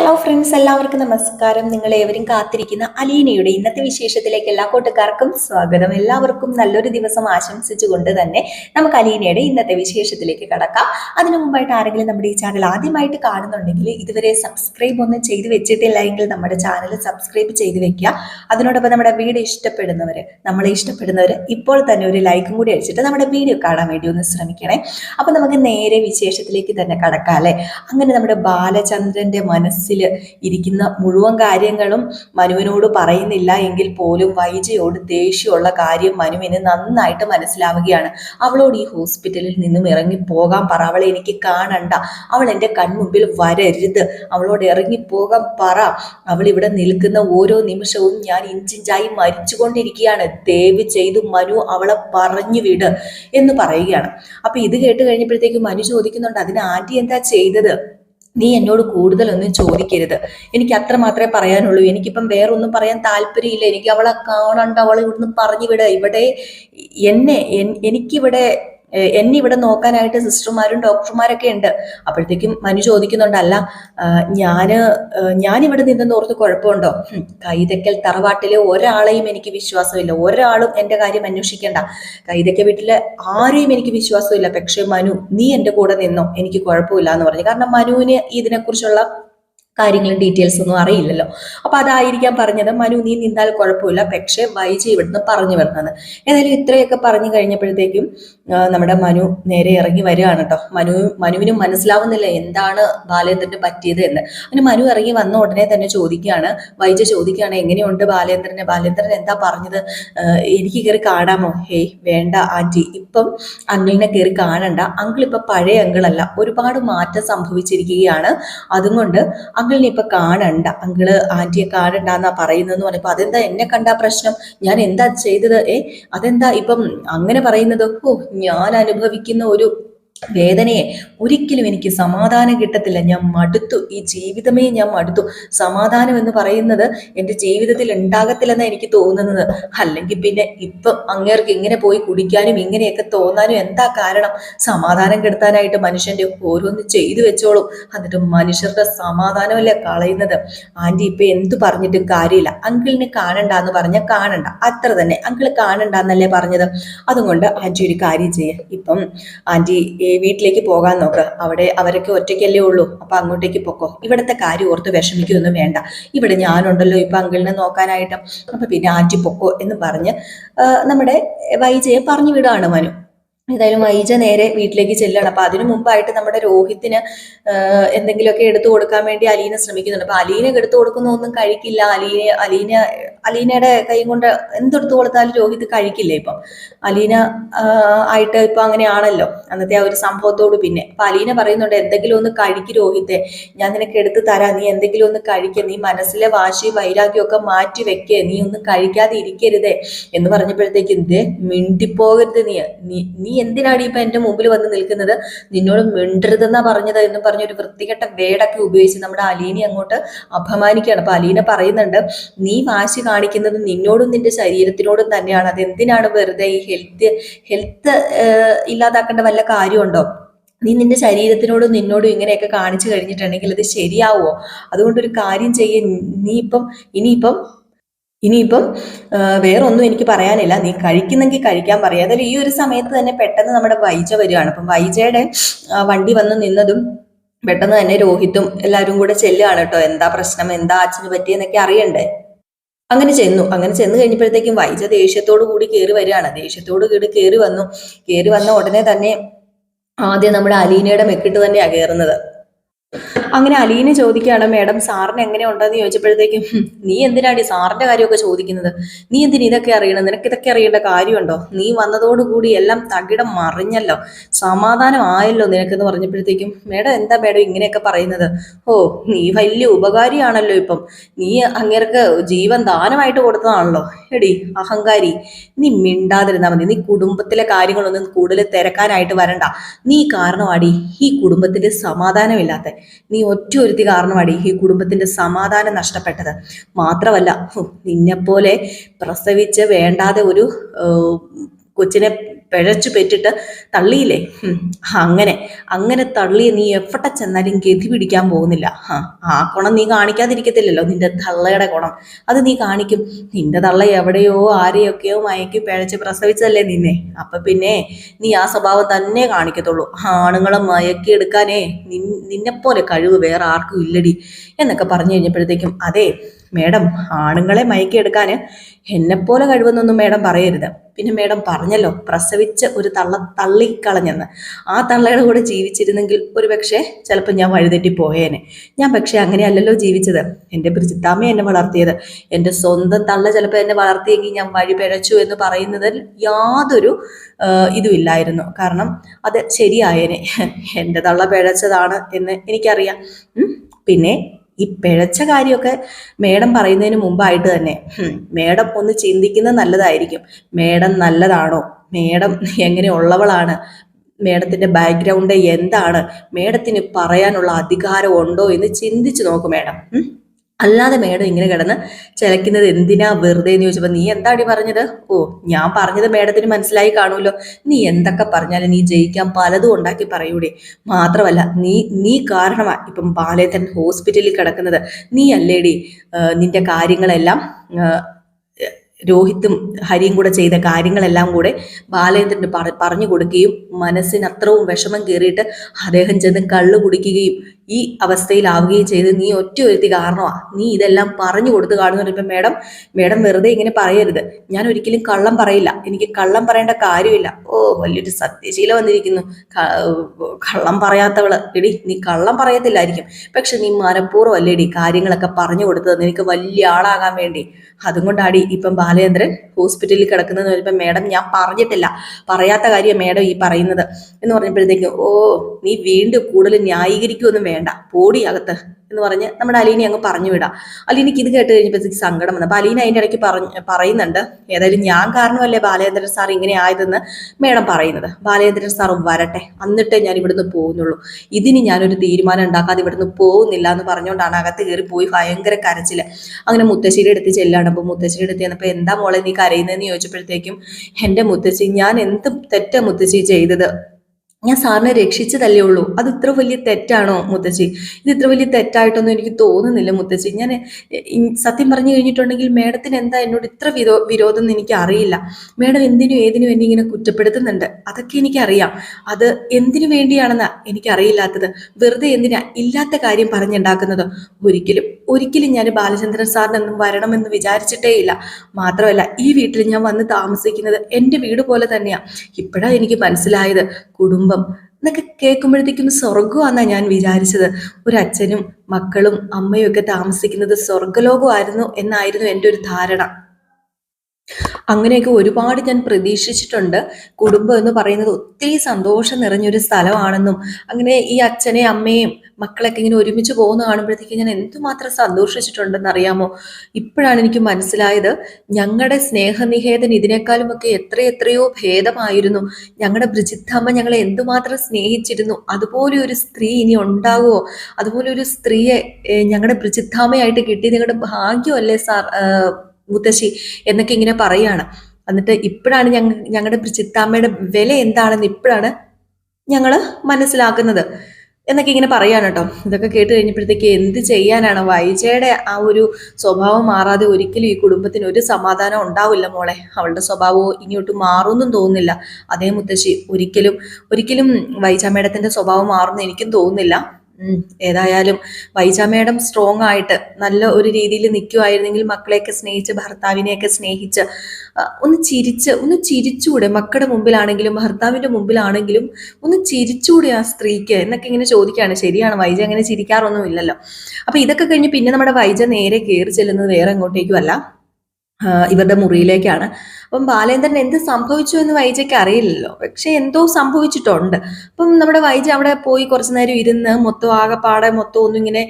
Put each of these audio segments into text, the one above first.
Hello friends എല്ലാവർക്കും നമസ്കാരം. നിങ്ങൾ ഏവരും കാത്തിരിക്കുന്ന അലീനയുടെ ഇന്നത്തെ വിശേഷത്തിലേക്ക് എല്ലാ കൂട്ടുകാർക്കും സ്വാഗതം. എല്ലാവർക്കും നല്ലൊരു ദിവസം ആശംസിച്ചുകൊണ്ട് തന്നെ നമുക്ക് അലീനയുടെ ഇന്നത്തെ വിശേഷത്തിലേക്ക് കടക്കാം. അതിനു മുമ്പായിട്ട് ആരെങ്കിലും നമ്മുടെ ഈ ചാനൽ ആദ്യമായിട്ട് കാണുന്നുണ്ടെങ്കിൽ ഇതുവരെ സബ്സ്ക്രൈബ് ഒന്നും ചെയ്തു വെച്ചിട്ടില്ല എങ്കിൽ നമ്മുടെ ചാനൽ സബ്സ്ക്രൈബ് ചെയ്ത് വെക്കുക. അതിനോടൊപ്പം നമ്മുടെ വീഡിയോ ഇഷ്ടപ്പെടുന്നവർ നമ്മളെ ഇഷ്ടപ്പെടുന്നവർ ഇപ്പോൾ തന്നെ ഒരു ലൈക്കും കൂടി അടിച്ചിട്ട് നമ്മുടെ വീഡിയോ കാണാൻ വേണ്ടി ഒന്ന് ശ്രമിക്കണേ. അപ്പം നമുക്ക് നേരെ വിശേഷത്തിലേക്ക് തന്നെ കടക്കാം അല്ലേ? അങ്ങനെ നമ്മുടെ ബാലചന്ദ്രന്റെ മനസ്സിൽ ഇരിക്കുന്ന മുഴുവൻ കാര്യങ്ങളും മനുവിനോട് പറയുന്നില്ല എങ്കിൽ പോലും വൈജയോട് ദേഷ്യമുള്ള കാര്യം മനുവിന് നന്നായിട്ട് മനസ്സിലാവുകയാണ്. അവളോട് ഈ ഹോസ്പിറ്റലിൽ നിന്നും ഇറങ്ങി പോകാൻ പറ. അവളെ എനിക്ക് കാണണ്ട. അവൾ എന്റെ കൺമുമ്പിൽ വരരുത്. അവളോട് ഇറങ്ങിപ്പോകാൻ പറ. അവൾ ഇവിടെ നിൽക്കുന്ന ഓരോ നിമിഷവും ഞാൻ ഇഞ്ചിഞ്ചായി മരിച്ചുകൊണ്ടിരിക്കുകയാണ്. ദയവ് ചെയ്തു മനു അവളെ പറഞ്ഞു വിട് എന്ന് പറയുകയാണ്. അപ്പൊ ഇത് കേട്ട് കഴിഞ്ഞപ്പോഴത്തേക്ക് മനു ചോദിക്കുന്നുണ്ട് അതിന് ആന്റി എന്താ ചെയ്തത്? നീ എന്നോട് കൂടുതലൊന്നും ചോദിക്കരുത്. എനിക്ക് അത്ര മാത്രമേ പറയാനുള്ളൂ. എനിക്കിപ്പം വേറൊന്നും പറയാൻ താല്പര്യമില്ല. എനിക്ക് അവളെ കാണണ്ട അവളെ ഇവിടുന്ന് പറഞ്ഞു വിട. ഇവിടെ എന്നെ എനിക്കിവിടെ എന്നെ ഇവിടെ നോക്കാനായിട്ട് സിസ്റ്റർമാരും ഡോക്ടർമാരൊക്കെ ഉണ്ട്. അപ്പോഴത്തേക്കും മനു ചോദിക്കുന്നുണ്ടല്ല ഞാൻ ഞാനിവിടെ നിന്നെന്ന് ഓർത്ത് കുഴപ്പമുണ്ടോ? കൈതക്കൽ തറവാട്ടിലെ ഒരാളെയും എനിക്ക് വിശ്വാസമില്ല. ഒരാളും എന്റെ കാര്യം അന്വേഷിക്കേണ്ട. കൈതക്ക വീട്ടിലെ ആരെയും എനിക്ക് വിശ്വാസമില്ല. പക്ഷേ മനു നീ എന്റെ കൂടെ നിന്നോ. എനിക്ക് കുഴപ്പമില്ല എന്ന് പറഞ്ഞു. കാരണം മനുവിന് ഇതിനെക്കുറിച്ചുള്ള കാര്യങ്ങളും ഡീറ്റെയിൽസ് ഒന്നും അറിയില്ലല്ലോ. അപ്പൊ അതായിരിക്കാം പറഞ്ഞത് മനു നീ നിന്നാൽ കുഴപ്പമില്ല. പക്ഷേ വൈജി ഇവിടുന്ന് പറഞ്ഞു വരുന്നത്. ഏതായാലും ഇത്രയൊക്കെ പറഞ്ഞു കഴിഞ്ഞപ്പോഴത്തേക്കും നമ്മുടെ മനു നേരെ ഇറങ്ങി വരികയാണ് കേട്ടോ മനു മനുവിനും മനസ്സിലാവുന്നില്ല എന്താണ് ബാലേന്ദ്രന് പറ്റിയത് എന്ന്. അങ്ങനെ മനു ഇറങ്ങി വന്ന ഉടനെ തന്നെ ചോദിക്കുകയാണ് വൈജ ചോദിക്കുകയാണ് എങ്ങനെയുണ്ട് ബാലേന്ദ്രനെ? ബാലേന്ദ്രൻ എന്താ പറഞ്ഞത്? എനിക്ക് കയറി കാണാമോ? ഹേയ് വേണ്ട ആന്റി ഇപ്പം അങ്കിളിനെ കയറി കാണണ്ട. അങ്കിൾ ഇപ്പൊ പഴയ അങ്കിളല്ല. ഒരുപാട് മാറ്റം സംഭവിച്ചിരിക്കുകയാണ്. അതുകൊണ്ട് അങ്കിളിനെ ഇപ്പൊ കാണണ്ട. അങ്കിൾ ആന്റിയെ കാണണ്ട എന്നാ പറയുന്നതെന്ന് പറഞ്ഞപ്പോ അതെന്താ എന്നെ കണ്ടാ പ്രശ്നം? ഞാൻ എന്താ ചെയ്തത്? ഏ അതെന്താ ഇപ്പം അങ്ങനെ പറയുന്നത്? ഓ ഞാൻ അനുഭവിക്കുന്ന ഒരു വേദനയെ ഒരിക്കലും എനിക്ക് സമാധാനം കിട്ടത്തില്ല. ഞാൻ മടുത്തു. ഈ ജീവിതമേ ഞാൻ മടുത്തു. സമാധാനം എന്ന് പറയുന്നത് എന്റെ ജീവിതത്തിൽ ഉണ്ടാകത്തില്ലെന്നാണ് എനിക്ക് തോന്നുന്നത്. അല്ലെങ്കിൽ പിന്നെ ഇപ്പം അങ്ങേർക്ക് ഇങ്ങനെ പോയി കുടിക്കാനും ഇങ്ങനെയൊക്കെ തോന്നാനും എന്താ കാരണം? സമാധാനം കെടുത്താനായിട്ട് മനുഷ്യന്റെ ഓരോന്ന് ചെയ്തു വെച്ചോളും. എന്നിട്ട് മനുഷ്യരുടെ സമാധാനമല്ലേ കളയുന്നത്? ആന്റി ഇപ്പം എന്തു പറഞ്ഞിട്ടും കാര്യമില്ല. അങ്കിളിനെ കാണണ്ട എന്ന് പറഞ്ഞാൽ കാണണ്ട. അത്ര തന്നെ. അങ്കിൾ കാണണ്ട എന്നല്ലേ പറഞ്ഞത്? അതുകൊണ്ട് ആന്റി ഒരു കാര്യം ചെയ്യുക ഇപ്പം ആന്റി ഈ വീട്ടിലേക്ക് പോകാൻ നോക്കുക അവിടെ അവരൊക്കെ ഒറ്റയ്ക്കല്ലേ ഉള്ളൂ. അപ്പം അങ്ങോട്ടേക്ക് പൊക്കോ. ഇവിടുത്തെ കാര്യം ഓർത്ത് വിഷമിക്കുകയൊന്നും വേണ്ട. ഇവിടെ ഞാനുണ്ടല്ലോ. ഇപ്പം അങ്കിളിനെ നോക്കാനായിട്ടും. അപ്പം പിന്നെ ആറ്റി പൊക്കോ എന്ന് പറഞ്ഞ് നമ്മുടെ വൈജയെ പറഞ്ഞു വിടുകയാണ് മനു. ഏതായാലും ഐജ നേരെ വീട്ടിലേക്ക് ചെല്ലുകയാണ്. അപ്പൊ അതിനു മുമ്പായിട്ട് നമ്മുടെ രോഹിത്തിന് എന്തെങ്കിലുമൊക്കെ എടുത്തു കൊടുക്കാൻ വേണ്ടി അലീന ശ്രമിക്കുന്നുണ്ട്. അപ്പൊ അലീന എടുത്തു കൊടുക്കുന്ന ഒന്നും കഴിക്കില്ല. അലീന അലീന അലീനയുടെ കൈ കൊണ്ട് എന്തെടുത്തു കൊടുത്താലും രോഹിത് കഴിക്കില്ലേ ഇപ്പം? അലീന ആയിട്ട് ഇപ്പൊ അങ്ങനെയാണല്ലോ അന്നത്തെ ആ ഒരു സംഭവത്തോട് പിന്നെ. അപ്പൊ അലീന പറയുന്നുണ്ട് എന്തെങ്കിലും ഒന്ന് കഴിക്ക് രോഹിത്തെ. ഞാൻ നിനക്ക് എടുത്തു തരാം. നീ എന്തെങ്കിലും ഒന്ന് കഴിക്ക. നീ മനസ്സിലെ വാശി വൈരാഗ്യം ഒക്കെ മാറ്റി വെക്കേ. നീ ഒന്നും കഴിക്കാതെ ഇരിക്കരുതേ എന്ന് പറഞ്ഞപ്പോഴത്തേക്ക് ഇതേ മിണ്ടിപ്പോകരുത് നീ നീ എന്തിനാണ് ഇപ്പൊ എന്റെ മുമ്പിൽ വന്ന് നിൽക്കുന്നത്? നിന്നോട് മിണ്ടരുതെന്നാ പറഞ്ഞത് എന്ന് പറഞ്ഞ ഒരു വൃത്തികെട്ട വേടൊക്കെ ഉപയോഗിച്ച് നമ്മുടെ അലീനെ അങ്ങോട്ട് അപമാനിക്കുകയാണ്. അപ്പൊ അലീന പറയുന്നുണ്ട് നീ വാശി കാണിക്കുന്നത് നിന്നോടും നിന്റെ ശരീരത്തിനോടും തന്നെയാണ്. അത് എന്തിനാണ് വെറുതെ ഈ ഹെൽത്ത് ഹെൽത്ത് ഇല്ലാതാക്കേണ്ട വല്ല കാര്യമുണ്ടോ? നീ നിന്റെ ശരീരത്തിനോടും നിന്നോടും ഇങ്ങനെയൊക്കെ കാണിച്ചു കഴിഞ്ഞിട്ടുണ്ടെങ്കിൽ അത് ശരിയാവോ അതുകൊണ്ടൊരു കാര്യം ചെയ്യ. നീ ഇപ്പം ഇനിയിപ്പം ഇനിയിപ്പം വേറൊന്നും എനിക്ക് പറയാനില്ല. നീ കഴിക്കുന്നെങ്കിൽ കഴിക്കാൻ പറയാം. അതായത് ഈ ഒരു സമയത്ത് തന്നെ പെട്ടെന്ന് നമ്മുടെ വൈജ വരികയാണ്. അപ്പം വൈജയുടെ വണ്ടി വന്ന് നിന്നതും പെട്ടെന്ന് തന്നെ രോഹിത്തും എല്ലാവരും കൂടെ ചെല്ലുകയാണ് കേട്ടോ. എന്താ പ്രശ്നം? എന്താ അച്ഛന് പറ്റിയെന്നൊക്കെ അറിയണ്ടേ? അങ്ങനെ ചെന്നു. അങ്ങനെ ചെന്ന് കഴിഞ്ഞപ്പോഴത്തേക്കും വൈജ ദേഷ്യത്തോടു കൂടി കയറി വരികയാണ്. ദേഷ്യത്തോട് കൂടി കയറി വന്നു. കയറി വന്ന ഉടനെ തന്നെ ആദ്യം നമ്മുടെ അലീനയുടെ മെക്കിട്ട് തന്നെയാണ് കയറുന്നത് അങ്ങനെ അലീന ചോദിക്കുകയാണ് മേഡം സാറിന് എങ്ങനെ ഉണ്ടെന്ന് ചോദിച്ചപ്പോഴത്തേക്കും നീ എന്തിനാടി സാറിന്റെ കാര്യമൊക്കെ ചോദിക്കുന്നത്? നീ എന്തിനു ഇതൊക്കെ അറിയണം? നിനക്ക് ഇതൊക്കെ അറിയേണ്ട കാര്യമുണ്ടോ? നീ വന്നതോടുകൂടി എല്ലാം തകിടം മറിഞ്ഞല്ലോ. സമാധാനം ആയല്ലോ നിനക്കെന്ന് പറഞ്ഞപ്പോഴത്തേക്കും മേഡം എന്താ മേഡം ഇങ്ങനെയൊക്കെ പറയുന്നത്? ഓ നീ വലിയ ഉപകാരിയാണല്ലോ ഇപ്പം. നീ അങ്ങേർക്ക് ജീവൻ ദാനമായിട്ട് കൊടുത്തതാണല്ലോ. എടി അഹങ്കാരി നീ മിണ്ടാതിരുന്നാ മതി. നീ കുടുംബത്തിലെ കാര്യങ്ങളൊന്നും കൂടുതൽ തിരക്കാനായിട്ട് വരണ്ട. നീ കാരണമാടി ഈ കുടുംബത്തിന്റെ സമാധാനമില്ലാത്ത നീ ഒറ്റ ഒരുത്തി കാരണമാണ് ഈ കുടുംബത്തിന്റെ സമാധാനം നഷ്ടപ്പെട്ടത്. മാത്രമല്ല നിന്നെപ്പോലെ പ്രസവിച്ച് വേണ്ടാതെ ഒരു കൊച്ചിനെ പിഴച്ചു പെറ്റിട്ട് തള്ളിയില്ലേ? അങ്ങനെ അങ്ങനെ തള്ളി നീ എവിടെ ചെന്നാലും ഗതി പിടിക്കാൻ പോകുന്നില്ല. ആ, കുണം നീ കാണിക്കാതിരിക്കത്തില്ലല്ലോ നിന്റെ തള്ളയുടെ കുണം. അത് നീ കാണിക്കും. നിന്റെ തള്ള എവിടെയോ ആരെയൊക്കെയോ മയക്കി പിഴച്ച് പ്രസവിച്ചതല്ലേ നിന്നെ. അപ്പൊ പിന്നെ നീ ആ സ്വഭാവം തന്നെ കാണിക്കത്തുള്ളൂ. ആണുങ്ങളെ മയക്കിയെടുക്കാനേ നിൻ നിന്നെപ്പോലെ കഴിവ് വേറെ ആർക്കും ഇല്ലടി എന്നൊക്കെ പറഞ്ഞു കഴിഞ്ഞപ്പോഴത്തേക്കും അതെ മേഡം ആണുങ്ങളെ മയക്കിയെടുക്കാൻ എന്നെപ്പോലെ കഴിവെന്നൊന്നും മേഡം പറയരുത്. പിന്നെ മേഡം പറഞ്ഞല്ലോ പ്രസവിച്ച ഒരു തള്ള തള്ളിക്കളഞ്ഞെന്ന്. ആ തള്ളയുടെ കൂടെ ജീവിച്ചിരുന്നെങ്കിൽ ഒരു പക്ഷേ ചിലപ്പോൾ ഞാൻ വഴിതെറ്റി പോയേനെ. ഞാൻ പക്ഷേ അങ്ങനെയല്ലല്ലോ ജീവിച്ചത്. എന്റെ ബ്രിജിത്താമ്മ എന്നെ വളർത്തിയത്. എന്റെ സ്വന്തം തള്ള ചിലപ്പോൾ എന്നെ വളർത്തിയെങ്കിൽ ഞാൻ വഴി പിഴച്ചു എന്ന് പറയുന്നതിൽ യാതൊരു ഇതുമില്ലായിരുന്നു. കാരണം അത് ശരിയായേനെ. എന്റെ തള്ള പിഴച്ചതാണ് എന്ന് എനിക്കറിയാം. പിന്നെ ഈ പിഴച്ച കാര്യമൊക്കെ മേഡം പറയുന്നതിന് മുമ്പായിട്ട് തന്നെ. മേഡം ഒന്ന് ചിന്തിക്കുന്നത് നല്ലതായിരിക്കും. മേഡം നല്ലതാണോ? മേഡം എങ്ങനെയുള്ളവളാണ് മേഡത്തിന്റെ ബാക്ക്ഗ്രൗണ്ട് എന്താണ്? മേഡത്തിന് പറയാനുള്ള അധികാരം ഉണ്ടോ എന്ന് ചിന്തിച്ചു നോക്കും മേഡം. അല്ലാതെ മേഡം ഇങ്ങനെ കിടന്ന് ചിലക്കുന്നത് എന്തിനാ വെറുതെ എന്ന് ചോദിച്ചപ്പോൾ നീ എന്താടി പറഞ്ഞത്? ഓ ഞാൻ പറഞ്ഞത് മേഡത്തിന് മനസ്സിലായി കാണുമല്ലോ. നീ എന്തൊക്കെ പറഞ്ഞാലും നീ ജയിക്കാൻ പലതും ഉണ്ടാക്കി പറയൂടെ. മാത്രമല്ല നീ നീ കാരണമാ ഇപ്പം ബാലേതൻ ഹോസ്പിറ്റലിൽ കിടക്കുന്നത്. നീ അല്ലേടി നിന്റെ കാര്യങ്ങളെല്ലാം രോഹിത്തും ഹരിയും കൂടെ ചെയ്ത കാര്യങ്ങളെല്ലാം കൂടെ ബാലേന്ദ്രന് പറ പറഞ്ഞു കൊടുക്കുകയും മനസ്സിന് അത്രവും വിഷമം കയറിയിട്ട് അദ്ദേഹം ചെന്ന് കള്ളു കുടിക്കുകയും ഈ അവസ്ഥയിലാവുകയും ചെയ്ത് നീ ഒറ്റ ഒരുത്തി കാരണമാ. നീ ഇതെല്ലാം പറഞ്ഞു കൊടുത്ത് കാണുന്നു പറയുമ്പോൾ മേഡം മേഡം വെറുതെ ഇങ്ങനെ പറയരുത്. ഞാൻ ഒരിക്കലും കള്ളം പറയില്ല. എനിക്ക് കള്ളം പറയേണ്ട കാര്യമില്ല. ഓ വലിയൊരു സത്യശീല വന്നിരിക്കുന്നു. കള്ളം പറയാത്തവൾ. എടി നീ കള്ളം പറയത്തില്ലായിരിക്കും. പക്ഷെ നീ മനഃപൂർവം അല്ലേടി കാര്യങ്ങളൊക്കെ പറഞ്ഞു കൊടുത്തത് നിനക്ക് വലിയ ആളാകാൻ വേണ്ടി. അതുകൊണ്ടാടി ഇപ്പം ബാലചന്ദ്രൻ ഹോസ്പിറ്റലിൽ കിടക്കുന്നത് പറയുമ്പോൾ മേഡം ഞാൻ പറഞ്ഞിട്ടില്ല. പറയാത്ത കാര്യം മേഡം ഈ പറയുന്നത്. എന്ന് പറഞ്ഞപ്പോഴത്തേക്ക് ഓ നീ വീണ്ടും കൂടുതൽ ന്യായീകരിക്കുമൊന്നും വേണ്ട. പോടി അകത്ത്. എന്ന് പറഞ്ഞ് നമ്മുടെ അലീനെ അങ്ങ് പറഞ്ഞു വിടാം. അലീനയ്ക്ക് ഇത് കേട്ട് കഴിഞ്ഞപ്പോഴത്തേക്ക് സങ്കടം വന്നു. അപ്പൊ അലീന അതിന്റെ ഇടയ്ക്ക് പറഞ്ഞ് പറയുന്നുണ്ട് ഏതായാലും ഞാൻ കാരണമല്ലേ ബാലചന്ദ്രൻ സാർ ഇങ്ങനെ ആയതെന്ന് മേഡം പറയുന്നത്. ബാലചന്ദ്രൻ സാർ വരട്ടെ എന്നിട്ടേ ഞാൻ ഇവിടുന്ന് പോകുന്നുള്ളൂ. ഇതിന് ഞാനൊരു തീരുമാനം ഉണ്ടാക്കാതെ ഇവിടുന്ന് പോകുന്നില്ല എന്ന് പറഞ്ഞുകൊണ്ടാണ് അകത്ത് കയറി പോയി ഭയങ്കര കരച്ചിൽ അങ്ങനെ മുത്തശ്ശിയുടെ അടുത്ത് ചെല്ലാണ്. അപ്പോൾ മുത്തശ്ശിയുടെ അടുത്ത് ചെന്നപ്പോൾ എന്താ മോളെ നീ കരയുന്നതെന്ന് ചോദിച്ചപ്പോഴത്തേക്കും എന്റെ മുത്തശ്ശി ഞാൻ എന്ത് തെറ്റ മുത്തശ്ശി ചെയ്തത്? ഞാൻ സാറിനെ രക്ഷിച്ചതല്ലേ ഉള്ളൂ. അത് ഇത്ര വലിയ തെറ്റാണോ മുത്തച്ചി? ഇത് ഇത്ര വലിയ തെറ്റായിട്ടൊന്നും എനിക്ക് തോന്നുന്നില്ല മുത്തച്ചി. ഞാൻ സത്യം പറഞ്ഞു കഴിഞ്ഞിട്ടുണ്ടെങ്കിൽ മേഡത്തിന് എന്താ എന്നോട് ഇത്ര വിരോ വിരോധം എന്ന് എനിക്ക് അറിയില്ല. മേഡം എന്തിനും ഏതിനും എന്നെ ഇങ്ങനെ കുറ്റപ്പെടുത്തുന്നുണ്ട്. അതൊക്കെ എനിക്കറിയാം. അത് എന്തിനു വേണ്ടിയാണെന്നാ എനിക്കറിയില്ലാത്തത്. വെറുതെ എന്തിനാ ഇല്ലാത്ത കാര്യം പറഞ്ഞുണ്ടാക്കുന്നത്? ഒരിക്കലും ഒരിക്കലും ഞാൻ ബാലചന്ദ്രൻ സാറിനൊന്നും വരണമെന്ന് വിചാരിച്ചിട്ടേ ഇല്ല മാത്രമല്ല ഈ വീട്ടിൽ ഞാൻ വന്ന് താമസിക്കുന്നത് എന്റെ വീട് പോലെ തന്നെയാ. ഇപ്പോഴാണ് എനിക്ക് മനസ്സിലായത്. കുടുംബം എന്നൊക്കെ കേൾക്കുമ്പോഴത്തേക്കും സ്വർഗമാണെന്നാണ് ഞാൻ വിചാരിച്ചത്. ഒരു അച്ഛനും മക്കളും അമ്മയും ഒക്കെ താമസിക്കുന്നത് സ്വർഗലോകമായിരുന്നു എന്നായിരുന്നു എന്റെ ഒരു ധാരണ. അങ്ങനെയൊക്കെ ഒരുപാട് ഞാൻ പ്രതീക്ഷിച്ചിട്ടുണ്ട്. കുടുംബം എന്ന് പറയുന്നത് ഒത്തിരി സന്തോഷം നിറഞ്ഞൊരു സ്ഥലമാണെന്നും അങ്ങനെ ഈ അച്ഛനെയും അമ്മയും മക്കളൊക്കെ ഇങ്ങനെ ഒരുമിച്ച് പോകുന്ന കാണുമ്പോഴത്തേക്ക് ഞാൻ എന്തുമാത്രം സന്തോഷിച്ചിട്ടുണ്ടെന്ന് അറിയാമോ ഇപ്പോഴാണ് എനിക്ക് മനസ്സിലായത് ഞങ്ങളുടെ സ്നേഹനിഹേതൻ ഇതിനേക്കാളും ഒക്കെ എത്രയെത്രയോ ഭേദമായിരുന്നു. ഞങ്ങളുടെ ബ്രിജിത്തമ്മ ഞങ്ങളെ എന്തുമാത്രം സ്നേഹിച്ചിരുന്നു. അതുപോലെ ഒരു സ്ത്രീ ഇനി ഉണ്ടാകുമോ അതുപോലെ ഒരു സ്ത്രീയെ ഞങ്ങളുടെ ബ്രിജിത്താമ്മയായിട്ട് കിട്ടി നിങ്ങളുടെ ഭാഗ്യമല്ലേ സാർ മുത്തശ്ശി എന്നൊക്കെ ഇങ്ങനെ പറയാണ്. എന്നിട്ട് ഇപ്പോഴാണ് ഞങ്ങളുടെ ചിത്താമ്മയുടെ വില എന്താണെന്ന് ഇപ്പോഴാണ് ഞങ്ങൾ മനസ്സിലാക്കുന്നത്. എന്നൊക്കെ ഇങ്ങനെ പറയാണ് കേട്ടോ. ഇതൊക്കെ കേട്ട് കഴിഞ്ഞപ്പോഴത്തേക്ക് എന്ത് ചെയ്യാനാണ്? വൈജയുടെ ആ ഒരു സ്വഭാവം മാറാതെ ഒരിക്കലും ഈ കുടുംബത്തിന് ഒരു സമാധാനം ഉണ്ടാവില്ല മോളെ. അവളുടെ സ്വഭാവവും ഇങ്ങോട്ട് മാറുമെന്നും തോന്നുന്നില്ല. അതേ മുത്തശ്ശി ഒരിക്കലും ഒരിക്കലും വൈജ മേഡത്തിന്റെ സ്വഭാവം മാറുമെന്ന് എനിക്കും തോന്നുന്നില്ല. ഏതായാലും വൈജ മേഡം സ്ട്രോങ് ആയിട്ട് നല്ല ഒരു രീതിയിൽ നിൽക്കുമായിരുന്നെങ്കിൽ മക്കളെയൊക്കെ സ്നേഹിച്ച് ഭർത്താവിനെയൊക്കെ സ്നേഹിച്ച് ഒന്ന് ചിരിച്ച് ഒന്ന് ചിരിച്ചുകൂടെ മക്കളുടെ മുമ്പിലാണെങ്കിലും ഭർത്താവിന്റെ മുമ്പിലാണെങ്കിലും ഒന്ന് ചിരിച്ചുകൂടെ ആ സ്ത്രീക്ക് എന്നൊക്കെ ഇങ്ങനെ ചോദിക്കുകയാണ്. ശരിയാണ് വൈജ അങ്ങനെ ചിരിക്കാറൊന്നും ഇല്ലല്ലോ അപ്പൊ ഇതൊക്കെ കഴിഞ്ഞ് പിന്നെ നമ്മുടെ വൈജ നേരെ കയറി ചെല്ലുന്നത് വേറെ എങ്ങോട്ടേക്കും അല്ല. ആ, ഇവരുടെ മുറിയിലേക്കാണ്. അപ്പം ബാലേന്ദ്രൻ എന്ത് സംഭവിച്ചു എന്ന് വൈജയ്ക്ക് അറിയില്ലല്ലോ. പക്ഷെ എന്തോ സംഭവിച്ചിട്ടുണ്ട്. അപ്പം നമ്മുടെ വൈജ അവിടെ പോയി കുറച്ചു നേരം ഇരുന്ന് മൊത്തം ആകെപ്പാടെ മൊത്തം ഒന്നും ഇങ്ങനെ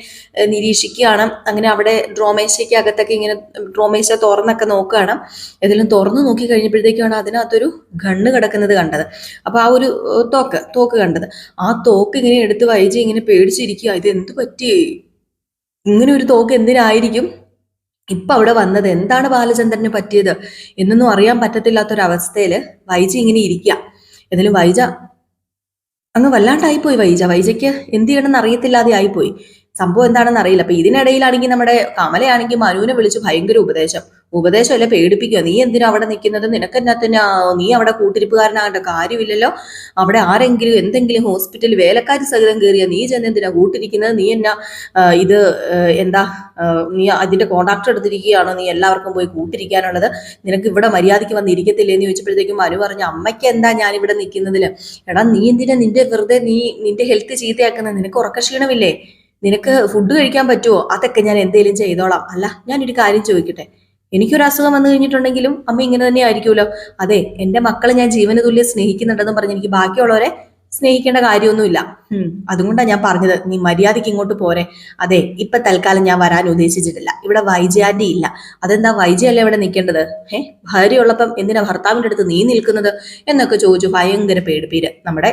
നിരീക്ഷിക്കുകയാണ്. അങ്ങനെ അവിടെ ഡ്രോമേശയ്ക്ക് അകത്തൊക്കെ ഇങ്ങനെ ഡ്രോമേശ തുറന്നൊക്കെ നോക്കുകയാണ്. ഏതെങ്കിലും തുറന്നു നോക്കി കഴിഞ്ഞപ്പോഴത്തേക്കാണ് അതിനകത്തൊരു ഗണ്ണ് കിടക്കുന്നത് കണ്ടത്. അപ്പോൾ ആ ഒരു തോക്ക് തോക്ക് കണ്ടത്. ആ തോക്ക് ഇങ്ങനെ എടുത്ത് വൈജ ഇങ്ങനെ പേടിച്ചിരിക്കുക. ഇത് എന്ത് പറ്റി? ഇങ്ങനെ ഒരു തോക്ക് എന്തിനായിരിക്കും? ഇപ്പൊ അവിടെ വന്നത് എന്താണ് ബാലചന്ദ്രന് പറ്റിയത് എന്നൊന്നും അറിയാൻ പറ്റത്തില്ലാത്തൊരവസ്ഥയിൽ വൈജ ഇങ്ങനെ ഇരിക്കുക എന്നാലും വൈജ അങ്ങ് വല്ലാണ്ടായിപ്പോയി വൈജ. വൈജയ്ക്ക് എന്ത് ചെയ്യണമെന്ന് അറിയത്തില്ലാതെ ആയിപ്പോയി സംഭവം എന്താണെന്ന് അറിയില്ല. അപ്പൊ ഇതിനിടയിലാണെങ്കിൽ നമ്മുടെ കമലയാണെങ്കിൽ മനുവിനെ വിളിച്ച് ഭയങ്കര ഉപദേശം. ഉപദേശമല്ല പേടിപ്പിക്കുക. നീ എന്തിനാ അവിടെ നിൽക്കുന്നത്? നിനക്കെന്നാ നീ അവിടെ കൂട്ടിരിപ്പുകാരനാകേണ്ട കാര്യമില്ലല്ലോ. അവിടെ ആരെങ്കിലും എന്തെങ്കിലും ഹോസ്പിറ്റലിൽ വേലക്കാരി സഹിതം കയറിയ നീ ചെന്ന് എന്തിനാ കൂട്ടിരിക്കുന്നത്? നീ എന്നാ ഇത് എന്താ നീ അതിന്റെ കോണ്ടാക്ട് എടുത്തിരിക്കുകയാണോ? നീ എല്ലാവർക്കും പോയി കൂട്ടിരിക്കാനുള്ളത്? നിനക്ക് ഇവിടെ മര്യാദയ്ക്ക് വന്നിരിക്കത്തില്ലേ എന്ന് ചോദിച്ചപ്പോഴത്തേക്കും മനു പറഞ്ഞു അമ്മയ്ക്ക് എന്താ ഞാൻ ഇവിടെ നിൽക്കുന്നതിൽ എടാ നീ എന്തിനാ നിന്റെ വെറുതെ നീ നിന്റെ ഹെൽത്ത് ചീത്തയാക്കുന്നത്? നിനക്ക് ഉറക്കക്ഷീണമില്ലേ? നിനക്ക് ഫുഡ് കഴിക്കാൻ പറ്റുമോ അതൊക്കെ ഞാൻ എന്തെങ്കിലും ചെയ്തോളാം. അല്ല ഞാനൊരു കാര്യം ചോദിക്കട്ടെ? എനിക്കൊരു അസുഖം വന്നു കഴിഞ്ഞിട്ടുണ്ടെങ്കിലും അമ്മ ഇങ്ങനെ തന്നെ ആയിരിക്കുമല്ലോ അതെ എന്റെ മക്കളെ ഞാൻ ജീവന തുല്യം സ്നേഹിക്കുന്നുണ്ടെന്ന് പറഞ്ഞ് എനിക്ക് ബാക്കിയുള്ളവരെ സ്നേഹിക്കേണ്ട കാര്യമൊന്നുമില്ല. അതുകൊണ്ടാണ് ഞാൻ പറഞ്ഞത് നീ മര്യാദയ്ക്ക് ഇങ്ങോട്ട് പോരെ. അതെ ഇപ്പൊ തൽക്കാലം ഞാൻ വരാൻ ഉദ്ദേശിച്ചിട്ടില്ല. ഇവിടെ വൈജയാന്റി ഇല്ല. അതെന്താ വൈജയല്ലേ ഇവിടെ നിൽക്കേണ്ടത് ഏഹ് ഭാര്യ ഉള്ളപ്പം എന്തിനാ ഭർത്താവിന്റെ അടുത്ത് നീ നിൽക്കുന്നത്? എന്നൊക്കെ ചോദിച്ചു ഭയങ്കര പേടിപ്പീര്. നമ്മുടെ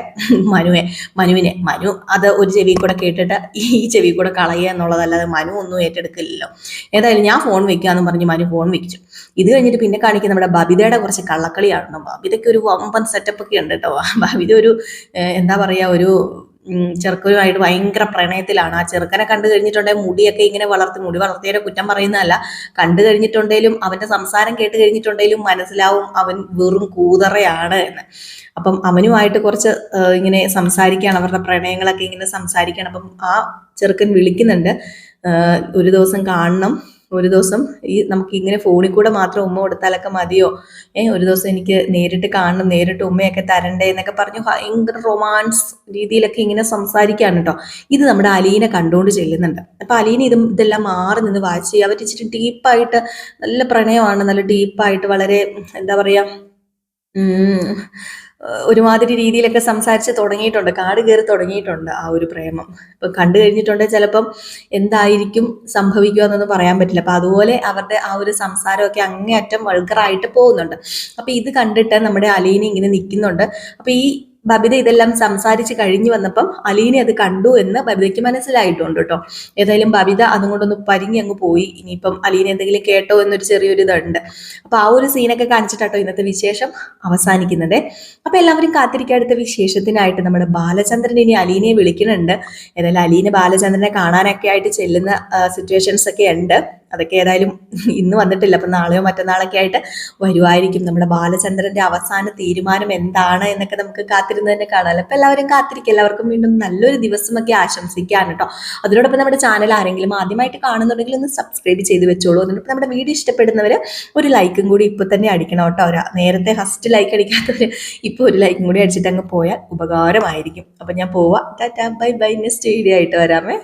മനുവെ മനുവിനെ മനു അത് ഒരു ചെവി കൂടെ കേട്ടിട്ട് ഈ ചെവി കൂടെ കളയുക എന്നുള്ളതല്ലാതെ മനു ഒന്നും ഏറ്റെടുക്കില്ലല്ലോ. ഏതായാലും ഞാൻ ഫോൺ വെക്കാന്ന് പറഞ്ഞ് മനു ഫോൺ വെച്ചു. ഇത് കഴിഞ്ഞിട്ട് പിന്നെ കാണിക്കുന്ന നമ്മുടെ ബബിതയുടെ കുറച്ച് കള്ളക്കളിയാണ് ബബിതയ്ക്ക് ഒരു വമ്പൻ സെറ്റപ്പ് ഒക്കെ ഉണ്ട് കേട്ടോ. ബബിത ഒരു എന്താ പറയാ ഒരു ചെറുക്കനുമായിട്ട് ഭയങ്കര പ്രണയത്തിലാണ്. ആ ചെറുക്കനെ കണ്ടു കഴിഞ്ഞിട്ടുണ്ടെങ്കിൽ മുടിയൊക്കെ ഇങ്ങനെ വളർത്തി മുടി വളർത്തിയവരെ കുറ്റം പറയുന്നതല്ല. കണ്ടു കഴിഞ്ഞിട്ടുണ്ടെങ്കിലും അവന്റെ സംസാരം കേട്ട് കഴിഞ്ഞിട്ടുണ്ടെങ്കിലും മനസ്സിലാവും അവൻ വെറും കൂതറയാണ് എന്ന്. അപ്പം അവനുമായിട്ട് കുറച്ച് ഇങ്ങനെ സംസാരിക്കുകയാണ്. അവരുടെ പ്രണയങ്ങളൊക്കെ ഇങ്ങനെ സംസാരിക്കുകയാണ്. അപ്പം ആ ചെറുക്കൻ വിളിക്കുന്നുണ്ട്. ഒരു ദിവസം കാണണം. ഒരു ദിവസം ഈ നമുക്ക് ഇങ്ങനെ ഫോണിൽ കൂടെ മാത്രം ഉമ്മ കൊടുത്താലൊക്കെ മതിയോ? ഏ ഒരു ദിവസം എനിക്ക് നേരിട്ട് കാണണം നേരിട്ട് ഉമ്മയൊക്കെ തരണ്ടേ എന്നൊക്കെ പറഞ്ഞ് ഭയങ്കര റൊമാൻസ് രീതിയിലൊക്കെ ഇങ്ങനെ സംസാരിക്കുകയാണ് കേട്ടോ ഇത് നമ്മുടെ അലീനെ കണ്ടുകൊണ്ട് ചെല്ലുന്നുണ്ട്. അപ്പൊ അലീന ഇതും ഇതെല്ലാം മാറി നിന്ന് വായിച്ച് അവർ ഇച്ചിരി ഡീപ്പായിട്ട് നല്ല പ്രണയമാണ് നല്ല ഡീപ്പായിട്ട് വളരെ എന്താ പറയാ ഒരുമാതിരി രീതിയിലൊക്കെ സംസാരിച്ച് തുടങ്ങിയിട്ടുണ്ട്. കാട് കയറി തുടങ്ങിയിട്ടുണ്ട് ആ ഒരു പ്രേമം. ഇപ്പൊ കണ്ടു കഴിഞ്ഞിട്ടുണ്ടെങ്കിൽ ചിലപ്പം എന്തായിരിക്കും സംഭവിക്കുക എന്നൊന്നും പറയാൻ പറ്റില്ല. അപ്പൊ അതുപോലെ അവരുടെ ആ ഒരു സംസാരമൊക്കെ അങ്ങേയറ്റം വൾഗറായിട്ട് പോകുന്നുണ്ട്. അപ്പൊ ഇത് കണ്ടിട്ട് നമ്മുടെ അലീന ഇങ്ങനെ നിൽക്കുന്നുണ്ട്. അപ്പൊ ഈ ബബിത ഇതെല്ലാം സംസാരിച്ച് കഴിഞ്ഞു വന്നപ്പം അലീനെ അത് കണ്ടു എന്ന് ബബിതയ്ക്ക് മനസ്സിലായിട്ടുണ്ട് കേട്ടോ ഏതായാലും ബബിത അതും കൊണ്ടൊന്ന് പരിങ്ങി അങ്ങ് പോയി. ഇനിയിപ്പം അലീനെ എന്തെങ്കിലും കേട്ടോ എന്നൊരു ചെറിയൊരു ഇതുണ്ട്. അപ്പൊ ആ ഒരു സീനൊക്കെ കാണിച്ചിട്ടാട്ടോ ഇന്നത്തെ വിശേഷം അവസാനിക്കുന്നത്. അപ്പൊ എല്ലാവരും കാത്തിരിക്കുക അടുത്ത വിശേഷത്തിനായിട്ട് നമ്മുടെ ബാലചന്ദ്രൻ ഇനി അലീനെ വിളിക്കുന്നുണ്ട്. ഏതായാലും അലീനെ ബാലചന്ദ്രനെ കാണാനൊക്കെ ആയിട്ട് ചെല്ലുന്ന സിറ്റുവേഷൻസ് ഒക്കെ ഉണ്ട്. അതൊക്കെ ഏതായാലും ഇന്ന് വന്നിട്ടില്ല. അപ്പം നാളെയോ മറ്റന്നാളൊക്കെ ആയിട്ട് വരുമായിരിക്കും നമ്മുടെ ബാലചന്ദ്രന്റെ അവസാന തീരുമാനം എന്താണ് എന്നൊക്കെ നമുക്ക് കാത്തിരുന്ന് തന്നെ കാണാമല്ലോ അപ്പം എല്ലാവരും കാത്തിരിക്കുക. എല്ലാവർക്കും വീണ്ടും നല്ലൊരു ദിവസമൊക്കെ ആശംസിക്കാൻ കേട്ടോ. അതിനോടൊപ്പം നമ്മുടെ ചാനൽ ആരെങ്കിലും ആദ്യമായിട്ട് കാണുന്നുണ്ടെങ്കിൽ ഒന്ന് സബ്സ്ക്രൈബ് ചെയ്ത് വെച്ചോളൂ. അതിനൊപ്പം നമ്മുടെ വീഡിയോ ഇഷ്ടപ്പെടുന്നവർ ഒരു ലൈക്കും കൂടി ഇപ്പോൾ തന്നെ അടിക്കണം കേട്ടോ. നേരത്തെ ഫസ്റ്റ് ലൈക്ക് അടിക്കാത്തവർ ഇപ്പോൾ ഒരു ലൈക്കും കൂടി അടിച്ചിട്ട് അങ്ങ് പോയാൽ ഉപകാരമായിരിക്കും. അപ്പം ഞാൻ പോവാം. Tata. Bye bye. Next video ആയിട്ട് വരാമേ.